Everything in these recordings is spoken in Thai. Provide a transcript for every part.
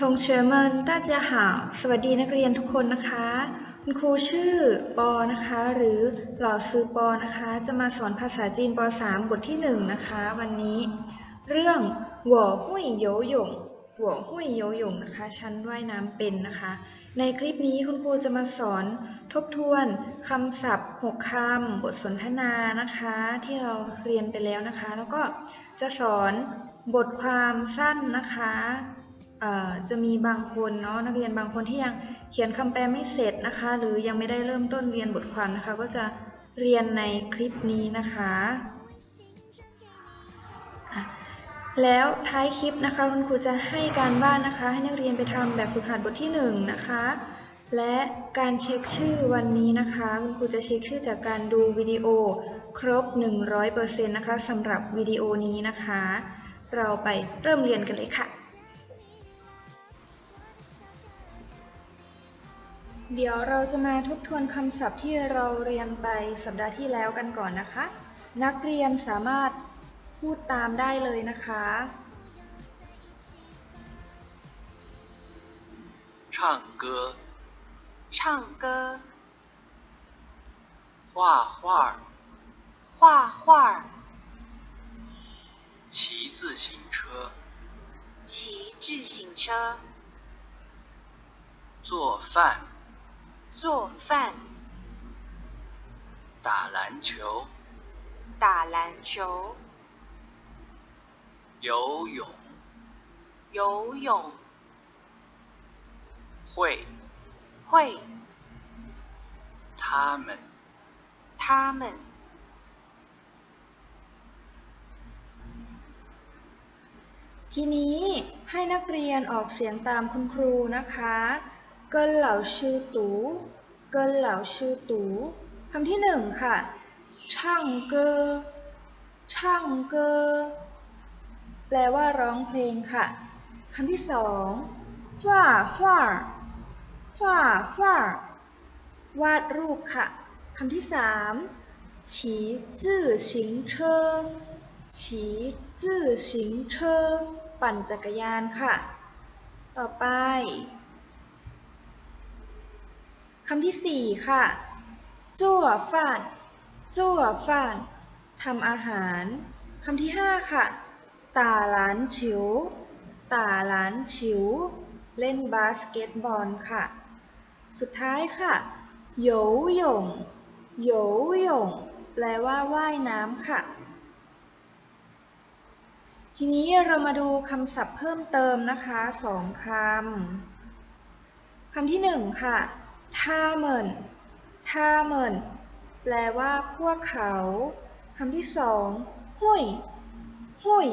ทงเชอร์มันต้าเจียหาวสวัสดีนักเรียนทุกคนนะคะ คุณครูชื่อปอนะคะ หรือหล่าซือปอนะคะ จะมาสอนภาษาจีนป .3 บทที่ 1 นะคะ วันนี้ เรื่องหัวหุยโยหยงหัวหุยโยหยงนะคะ ชั้นว่ายน้ำเป็นนะคะ ในคลิปนี้คุณครูจะมาสอนทบทวนคำศัพท์ 6คำบทสนทนานะคะ ที่เราเรียนไปแล้วนะคะ แล้วก็จะสอนบทความสั้นนะคะ จะมีบางคนเนาะนักเรียนบางคนที่ยังเขียนคำแปลไม่เสร็จนะคะ หรือยังไม่ได้เริ่มต้นเรียนบทความนะคะ ก็จะเรียนในคลิปนี้นะคะะแล้วท้ายคลิปนะคะคุณครูจะให้การบ้านนะคะ ให้นักเรียนไปทำแบบฝึกหัดบทที่ 1 นะคะ และการเช็คชื่อวันนี้นะคะคุณครูจะเช็คชื่อจากการดูวิดีโอครบ 100%นะคะสำหรับวิดีโอนี้นะคะ เราไปเริ่มเรียนกันเลยค่ะ เดี๋ยวเราจะมาทบทวนคำศัพท์ที่เราเรียนไปสัปดาห์ที่แล้วกันก่อนนะคะ นักเรียนสามารถพูดตามได้เลยนะคะ 唱歌、唱歌、画画、画画、骑自行车、骑自行车、做饭、 做饭、打篮球、打篮球、游泳、游泳、会、会、他们、他们、 ทีนี้ให้นักเรียนออกเสียงตามคุณครูนะคะ เกินเหล่าชื่อตูเกินเหล่าชื่อตูคำที่หนึ่งค่ะ ช่างเกอช่างเกอแปลว่าร้องเพลงค่ะคำที่สองว่าว่าว่าว่าวาดรูปค่ะคำที่สามฉีจื้อชิงเชอฉีจื้อชิงเชอปั่นจักรยานค่ะ ต่อไป คำที่สี่ค่ะจั่วฟ่านจั่วฟ่านทำอาหารคำที่ห้าค่ะตาหลานฉิวตาหลานฉิว เล่นบาสเกตบอลค่ะ สุดท้ายค่ะโยหยงโยหยงแปลว่าว่ายน้ำค่ะ ทีนี้เรามาดูคำศัพท์เพิ่มเติมนะคะสองคำคำที่หนึ่งค่ะ ท่าเหมินท่าเหมินแปลว่าพวกเขาคำที่สองหุยหุย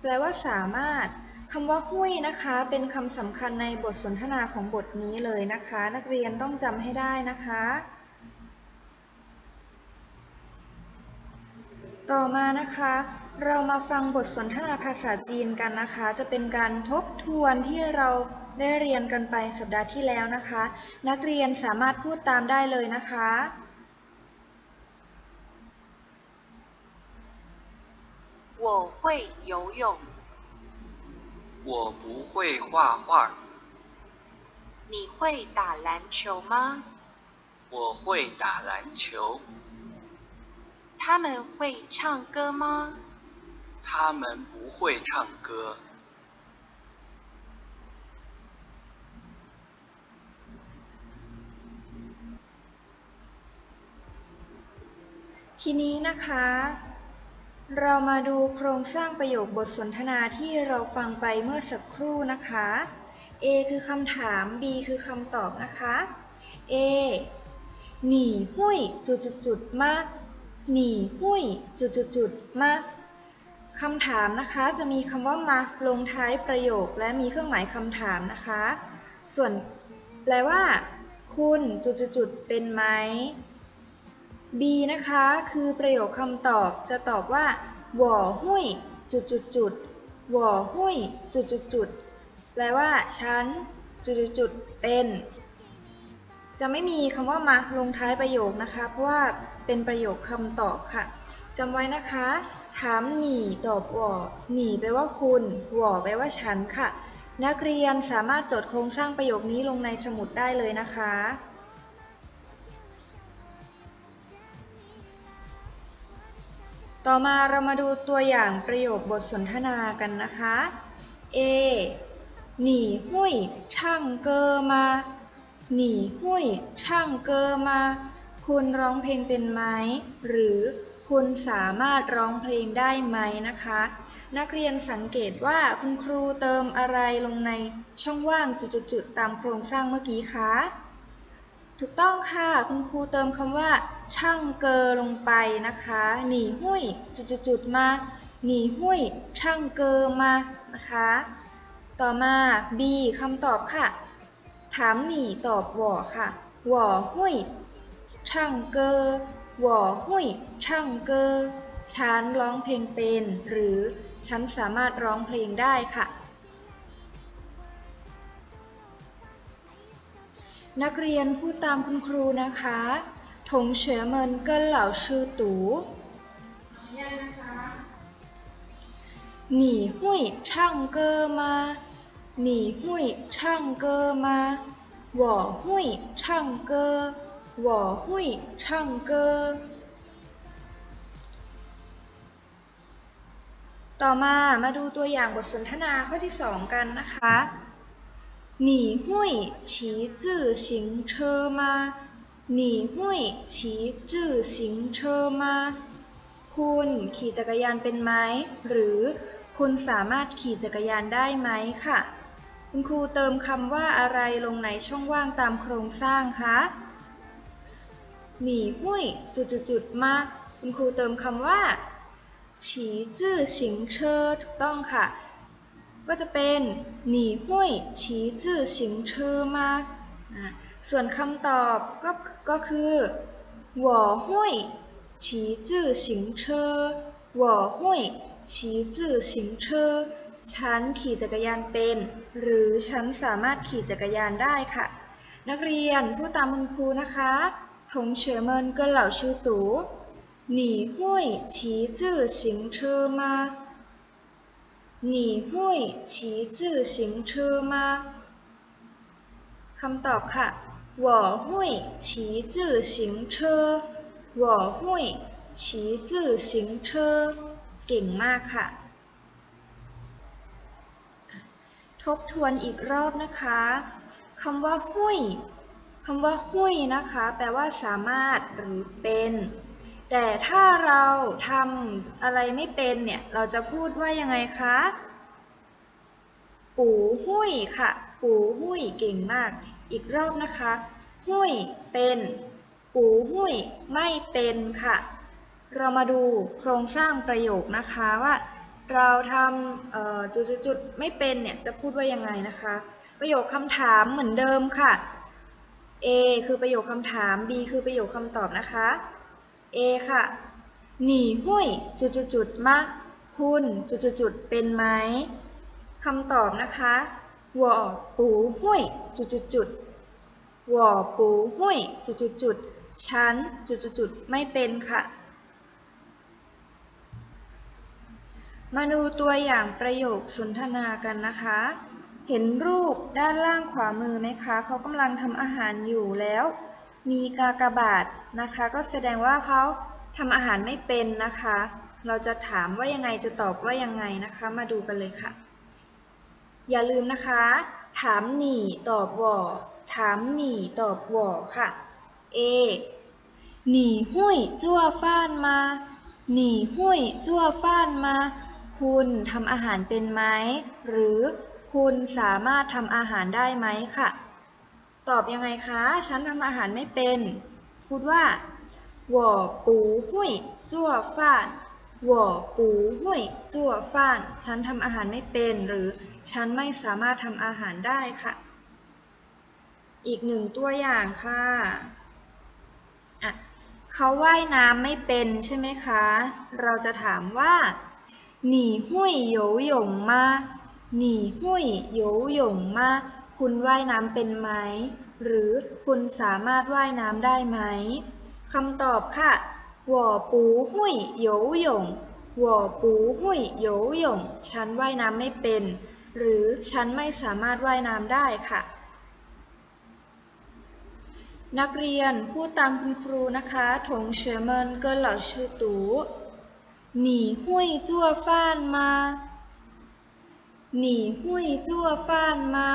แปลว่าสามารถคำว่าหุยนะคะ เป็นคำสำคัญในบทสนทนาของบทนี้เลยนะคะ นักเรียนต้องจำให้ได้นะคะ ต่อมานะคะ เรามาฟังบทสนทนาภาษาจีนกันนะคะ จะเป็นการทบทวนที่เรา ได้เรียนกันไปสัปดาห์ที่แล้วนะคะ นักเรียนสามารถพูดตามได้เลยนะคะ 我会游泳，我不会画画，你会打篮球吗？我会打篮球，他们会唱歌吗？他们不会唱歌。 ทีนี้นะคะ เรามาดูโครงสร้างประโยคบทสนทนาที่เราฟังไปเมื่อสักครู่นะคะ A คือคำถาม B คือคำตอบนะคะ A หนีหุ้ยจุดจุดจุดมาหนีหุ้ยจุดจุดจุดมาคำถามนะคะจะมีคำว่ามาลงท้ายประโยคและมีเครื่องหมายคำถามนะคะ ส่วนแปลว่า คุณจุดจุดจุดเป็นไหม B นะคะคือประโยคคำตอบจะตอบว่าหว่อหุ้ยจุดจุดจุดหว่อหุ้ยจุดจุดจุดแปลว่าฉันจุดจุดจุดเป็น จะไม่มีคำว่ามาลงท้ายประโยคนะคะ เพราะว่าเป็นประโยคคำตอบค่ะจำไว้นะคะ ถามหนีตอบหว่อหนีแปลว่าคุณหว่อแปลว่าฉันค่ะ นักเรียนสามารถจดโครงสร้างประโยคนี้ลงในสมุดได้เลยนะคะ ต่อมาเรามาดูตัวอย่างประโยคบทสนทนากันนะคะ A หนีหุ้ยช่างเกอมา หนีหุ้ยช่างเกอมา คุณร้องเพลงเป็นไหม หรือคุณสามารถร้องเพลงได้ไหมนะคะ นักเรียนสังเกตว่าคุณครูเติมอะไรลงในช่องว่างจุดๆๆตามโครงสร้างเมื่อกี้คะ ถูกต้องค่ะ คุณครูเติมคำว่า ช่างเกอลงไปนะคะ หนีหุ้ย จุดๆมาหนีหุ้ย ช่างเกอมานะคะ ต่อมา B คำตอบค่ะ ถามหนีตอบหว่อค่ะหว่อหุ้ย ช่างเกอหว่อหุ้ย ช่างเกอฉันร้องเพลงเป็น หรือฉันสามารถร้องเพลงได้ค่ะ นักเรียนพูดตามคุณครูนะคะถงเฉอเมินเกินเหล่าชื่อตูหนีหุ้ยช่างเกอมาหนีหุ้ยช่างเกอมาหว่อหุ้ยช่างเกอหว่อหุ้ยช่างเกอต่อมามาดูตัวอย่างบทสนทนาข้อที่ 2 กันนะคะ 你会骑自行车吗你会骑自行车吗คุณขี่จักรยานเป็นไหม หรือคุณสามารถขี่จักรยานได้ไหมค่ะ คุณครูเติมคำว่าอะไรลงในช่องว่างตามโครงสร้างคะหนีหุ้ยจุดๆๆมา คุณครูเติมคำว่า ฉีจื่อ行车ถูกต้องค่ะ ก็จะเป็นหนีห้วยฉีจื่อ行车มาอ่ะส่วนคำตอบก็ก็คือ我会骑自行车我会骑自行车ฉันขี่จักรยานเป็น หรือฉันสามารถขี่จักรยานได้ค่ะ นักเรียนผู้ตามคุณครูนะคะถงเฉอเมินเกินเหล่าชูตู 你会骑自行车吗？ 你会骑自行车吗？คำตอบค่ะ我会骑自行车我会骑自行车เก่งมากค่ะ ทบทวนอีกรอบนะคะคำว่าหุ้ยคำว่าหุ้ยนะคะ แปลว่าสามารถหรือเป็น แต่ถ้าเราทำอะไรไม่เป็นเนี่ย เราจะพูดว่ายังไงคะ ปูหุ้ยค่ะ ปูหุ้ยเก่งมาก อีกรอบนะคะ หุ้ยเป็น ปูหุ้ยไม่เป็นค่ะ เรามาดูโครงสร้างประโยคนะคะว่า เราทำจุดๆไม่เป็นเนี่ยจะพูดว่ายังไงนะคะ ประโยคคำถามเหมือนเดิมค่ะ A คือประโยคคำถาม B คือประโยคคำตอบนะคะ A ค่ะ หนีหุ้ยจุดจุดจุดมะคุณจุดจุดจุดเป็นไหมคำตอบนะคะวอปูหุ้ยจุดจุดจุดวอปูหุ้ยจุดจุดจุดฉันจุดจุดจุดไม่เป็นค่ะ มาดูตัวอย่างประโยคสนทนากันนะคะ เห็นรูปด้านล่างขวามือไหมคะ เขากำลังทำอาหารอยู่แล้ว มีกากบาทนะคะ ก็แสดงว่าเขาทำอาหารไม่เป็นนะคะ เราจะถามว่ายังไงจะตอบว่ายังไงนะคะ มาดูกันเลยค่ะ อย่าลืมนะคะ ถามหนีตอบวอถามหนีตอบวอค่ะ A หนีหุ้ยจั่วฟ้านมา หนีหุ้ยจั่วฟ้านมา คุณทำอาหารเป็นไหม หรือคุณสามารถทำอาหารได้ไหมค่ะ ตอบยังไงคะ ฉันทำอาหารไม่เป็น พูดว่า我不会做饭我不会做饭ฉันทำอาหารไม่เป็น หรือฉันไม่สามารถทำอาหารได้ค่ะ อีกหนึ่งตัวอย่างค่ะอ่ะ เขาว่ายน้ำไม่เป็นใช่ไหมคะ เราจะถามว่าหนีหุ้ยโยหยงมาหนีหุ้ยโยหยงมา คุณว่ายน้ำเป็นไหม หรือคุณสามารถว่ายน้ำได้ไหมคำตอบค่ะวอปูหุ่ยโยหยงวอปูหุ่ยโยหยงฉันว่ายน้ำไม่เป็น หรือฉันไม่สามารถว่ายน้ำได้ค่ะ นักเรียนพูดตามคุณครูนะคะทงเชอร์มนเกินเหล่าชื่อตูหนีหุ้ยจั่วฟ้านมาหนีหุ้ยจั่วฟ้านมา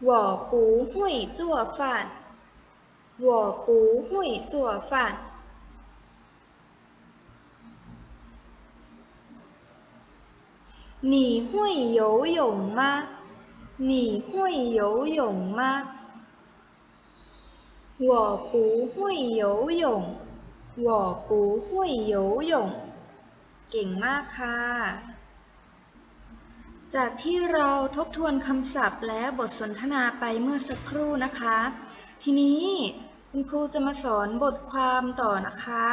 我不会做饭我不会做饭你会游泳吗？你会游泳吗？我不会游泳，我不会游泳。เก่งมากค่ะ จากที่เราทบทวนคำศัพท์และบทสนทนาไปเมื่อสักครู่นะคะ ทีนี้คุณครูจะมาสอนบทความต่อนะคะ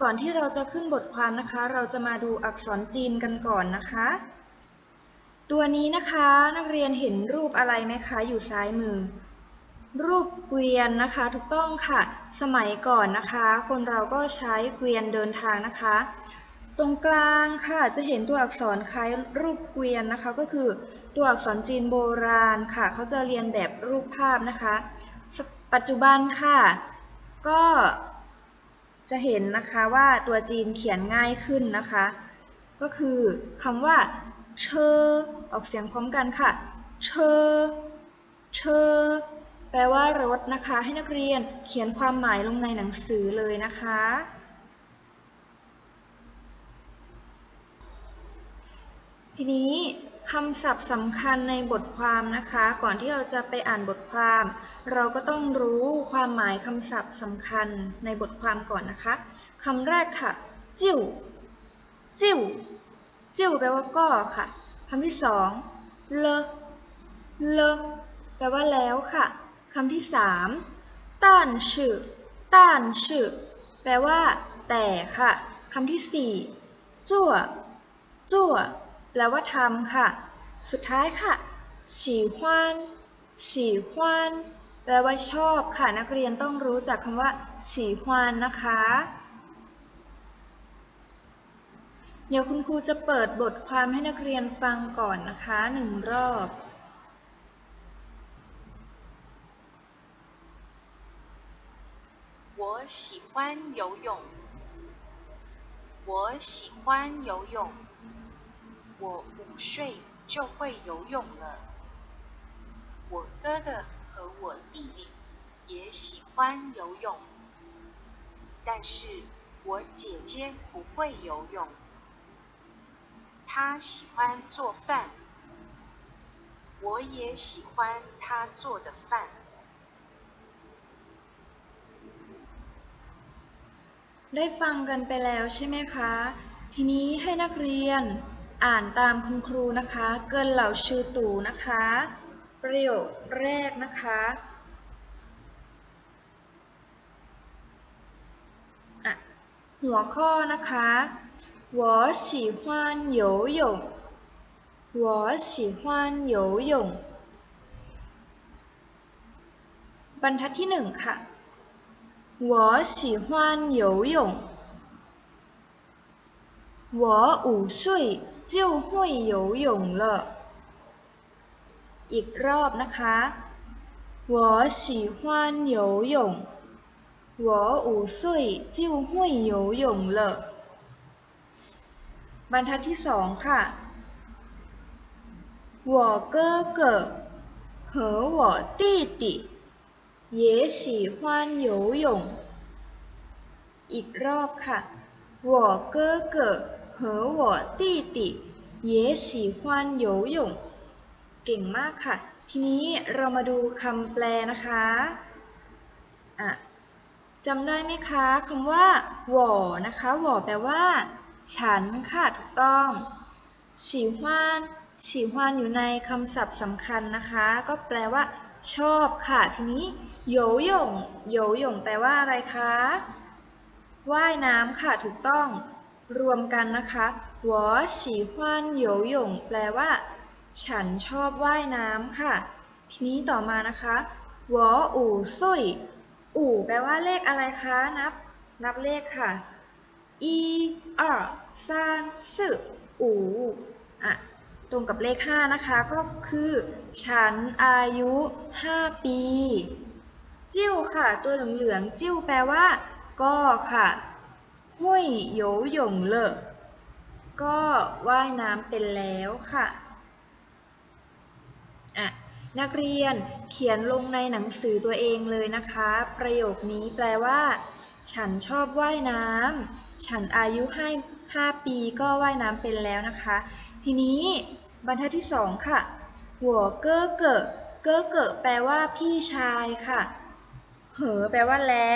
ก่อนที่เราจะขึ้นบทความนะคะ เราจะมาดูอักษรจีนกันก่อนนะคะ ตัวนี้นะคะนักเรียนเห็นรูปอะไรไหมคะ อยู่ซ้ายมือ รูปเกวียนนะคะ ถูกต้องค่ะ สมัยก่อนนะคะ คนเราก็ใช้เกวียนเดินทางนะคะ ตรงกลางค่ะจะเห็นตัวอักษรคล้ายรูปเกวียนนะคะ ก็คือตัวอักษรจีนโบราณค่ะ เขาจะเรียนแบบรูปภาพนะคะ ปัจจุบันค่ะ ก็จะเห็นนะคะว่าตัวจีนเขียนง่ายขึ้นนะคะ ก็คือคำว่าเชอออกเสียงพร้อมกันค่ะเชอเชอแปลว่ารถนะคะ ให้นักเรียนเขียนความหมายลงในหนังสือเลยนะคะ ทีนี้คำศัพท์สำคัญในบทความนะคะ ก่อนที่เราจะไปอ่านบทความ เราก็ต้องรู้ความหมายคำศัพท์สำคัญในบทความก่อนนะคะคำแรกค่ะ จิ้วจิ้วจิ้วแปลว่าก็ค่ะคำที่สองเลเลแปลว่าแล้วค่ะคำที่สามต้านชื่อต้านชื่อแปลว่า แต่ค่ะคำที่สี่จั่วจั่ว แปลว่าทำค่ะ สุดท้ายค่ะฉีฮวานฉีฮวานแปลว่าชอบค่ะ นักเรียนต้องรู้จักคำว่าฉีฮวานนะคะ เดี๋ยวคุณครูจะเปิดบทความให้นักเรียนฟังก่อนนะคะหนึ่งรอบ 我喜欢游泳。我喜欢游泳。 我五岁就会游泳了。我哥哥和我弟弟也喜欢游泳，但是我姐姐不会游泳。她喜欢做饭，我也喜欢她做的饭。 ได้ฟังกันไปแล้วใช่ไหมคะ ทีนี้ให้นักเรียน อ่านตามคุณครูนะคะ เกินเหล่าชื่อตู่นะคะ ประโยคแรกนะคะอ่ะหัวข้อนะคะ我喜欢游泳我喜欢游泳บรรทัดที่หนึ่งค่ะ 我喜欢游泳。 我五岁就会游泳了。อีกรอบนะคะ 我喜欢游泳。我五岁就会游泳了。บรรทัดที่สองค่ะ 我哥哥和我弟弟也喜欢游泳。อีกรอบค่ะ我哥哥 和我弟弟也喜欢游泳เก่งมากค่ะ ทีนี้เรามาดูคำแปลนะคะอ่ะจำได้ไหมคะคำว่าหว่อนะคะหว่อแปลว่า ฉันค่ะถูกต้องฉีฮวานฉีฮวานอยู่ในคำศัพท์สำคัญนะคะ ก็แปลว่า ชอบค่ะ ทีนี้โยหย่งโยหย่งแปลว่าอะไรคะ ว่ายน้ำค่ะถูกต้อง รวมกันนะคะหัวฉีฮวานโยหยงแปลว่า ฉันชอบว่ายน้ำค่ะ ทีนี้ต่อมานะคะหัวอู่ซุยอู่แปลว่าเลขอะไรคะ นับ นับเลขค่ะอีอ่ซานซึอู่อะ ตรงกับเลข 5 นะคะ ก็คือ ฉันอายุ 5 ปี จิ้วค่ะ ตัวเหลืองๆจิ้วแปลว่า ก็ค่ะ หุยโยหยงเลอก็ว่ายน้ำเป็นแล้วค่ะอะ นักเรียนเขียนลงในหนังสือตัวเองเลยนะคะ ประโยคนี้แปลว่า ฉันชอบว่ายน้ำฉันอายุให้5ปีก็ว่ายน้ำเป็นแล้วนะคะ ทีนี้บรรทัดที่สองค่ะหัวเก้อเกิดเก้อเกิดแปลว่าพี่ชายค่ะ เหอแปลว่าและ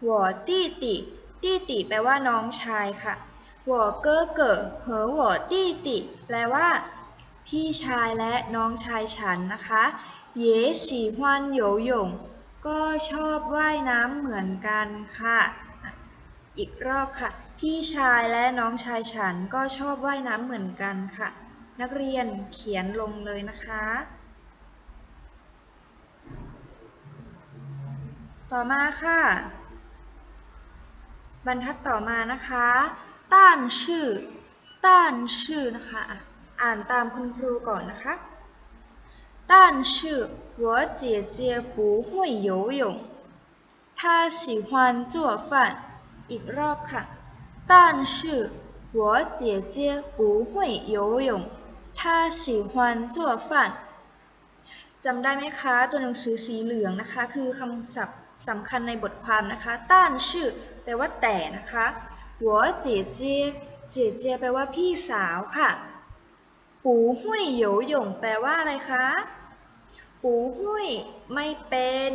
หัวตี้ติต ตีติแปลว่าน้องชายค่ะหัวเก้อเกิดเหอหัวตี้ติแปลว่า พี่ชายและน้องชายฉันนะคะเย่ฉีฮวนโยหยงก็ชอบว่ายน้ำเหมือนกันค่ะ อีกรอบค่ะ พี่ชายและน้องชายฉันก็ชอบว่ายน้ำเหมือนกันค่ะ นักเรียนเขียนลงเลยนะคะ ต่อมาค่ะ บรรทัดต่อมานะคะต้านชื่อต้านชื่อนะคะอ่ะอ่านตามคุณครูก่อนนะคะ但是我姐姐不会游泳她喜欢做饭อีกรอบค่ะ但是我姐姐不会游泳她喜欢做饭จำได้ไหมคะ ตัวหนังสือสีเหลืองนะคะ คือคำศัพท์สำคัญในบทความนะคะต้านชื่อ แปลว่าแต่นะคะหัวเจเจเจเจแปลว่าพี่สาวค่ะปูหุยโยหยงแปลว่าอะไรคะปูหุยไม่เป็น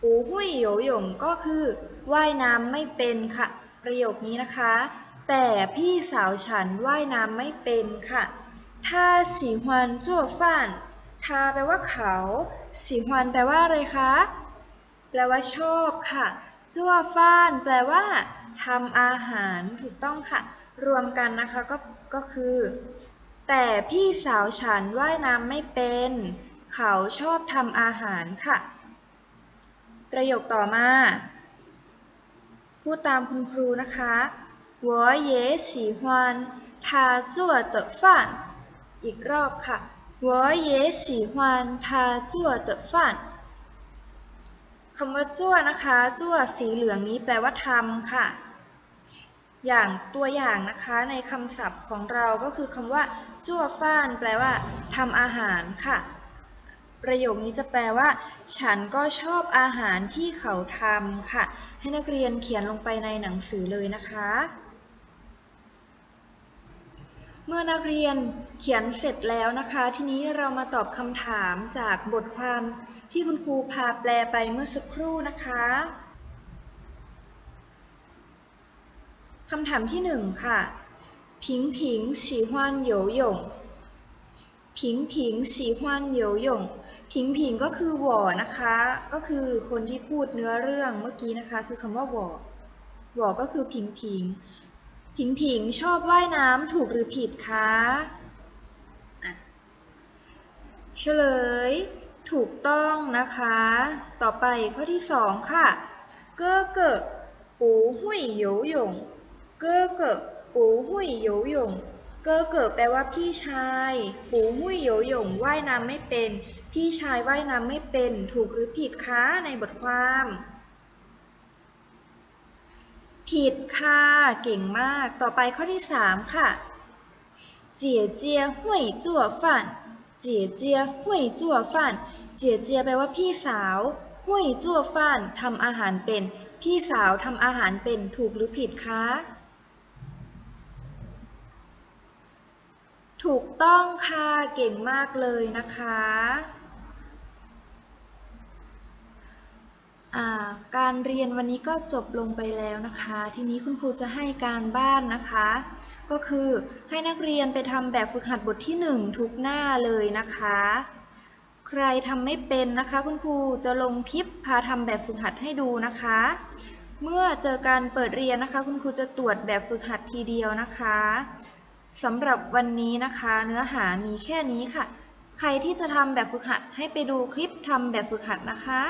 ปูหุยโยหยงก็คือว่ายน้ำไม่เป็นค่ะ ประโยคนี้นะคะ แต่พี่สาวฉันว่ายน้ำไม่เป็นค่ะถ้าสีฮวนจั่วฟ่านทาแปลว่าเขาสีฮวนแปลว่าอะไรคะ แปลว่าชอบค่ะ จั่วฟ่าน แปลว่าทำอาหารถูกต้องค่ะ รวมกันนะคะก็ก็คือ แต่พี่สาวฉันว่ายน้ำไม่เป็น เขาชอบทำอาหารค่ะ ประโยคต่อมา พูดตามคุณครูนะคะ我也喜欢他做的饭อีกรอบค่ะ我也喜欢他做的饭 คำว่าจั่วนะคะ จั่วสีเหลืองนี้แปลว่าทำค่ะ อย่างตัวอย่างนะคะในคำศัพท์ของเราก็คือคำว่าจั่วฟ้าน แปลว่าทำอาหารค่ะ ประโยคนี้จะแปลว่า ฉันก็ชอบอาหารที่เขาทำค่ะ ให้นักเรียนเขียนลงไปในหนังสือเลยนะคะเมื่อนักเรียนเขียนเสร็จแล้วนะคะ ทีนี้เรามาตอบคำถามจากบทความ ที่คุณครูพาแปลไปเมื่อสักครู่นะคะคำถามที่หนึ่งค่ะ ผิงผิงฉีฮวานโยหยง ผิงผิงฉีฮวานโยหยง ผิงผิงก็คือหวอนะคะ ก็คือคนที่พูดเนื้อเรื่องเมื่อกี้นะคะ คือคำว่าหวอหวอก็คือผิงผิง ผิงผิงชอบว่ายน้ำถูกหรือผิดคะะเฉลย ถูกต้องนะคะ ต่อไปข้อที่สองค่ะ เก้อเกิดปูหุยโยหยง เก้อเกิดปูหุยโยหยง เก้อเกิดแปลว่าพี่ชาย ปูหุยโยหยงว่ายน้ำไม่เป็น พี่ชายว่ายน้ำไม่เป็น ถูกหรือผิดคะในบทความ ผิดค่ะ เก่งมาก ต่อไปข้อที่3ค่ะ เจียเจียหุยจั่วฟ่านเจียเจียหุยจั่วฟ่าน เจียเจียแปลว่าพี่สาวหุยจั่วฟ่านทำอาหารเป็น พี่สาวทำอาหารเป็นถูกหรือผิดคะ ถูกต้องค่ะเก่งมากเลยนะคะาการเรียนวันนี้ก็จบลงไปแล้วนะคะ ทีนี้คุณครูจะให้การบ้านนะคะ ก็คือให้นักเรียนไปทำแบบฝึกหัดบทที่ 1 ทุกหน้าเลยนะคะ รทำไม่เป็นนะคะคุณครูจะลงคลิปพาทำแบบฝึกหัดให้ดูนะคะ เมื่อเจอการเปิดเรียนนะคะ คุณครูจะตรวจแบบฝึกหัดทีเดียวนะคะสำหรับวันนี้นะคะ เนื้อหามีแค่นี้ค่ะ ใครที่จะทำแบบฝึกหัดให้ไปดูคลิปทำแบบฝึกหัดนะคะ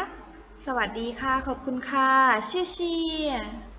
สวัสดีค่ะ ขอบคุณค่ะเชี่ยเชี่ย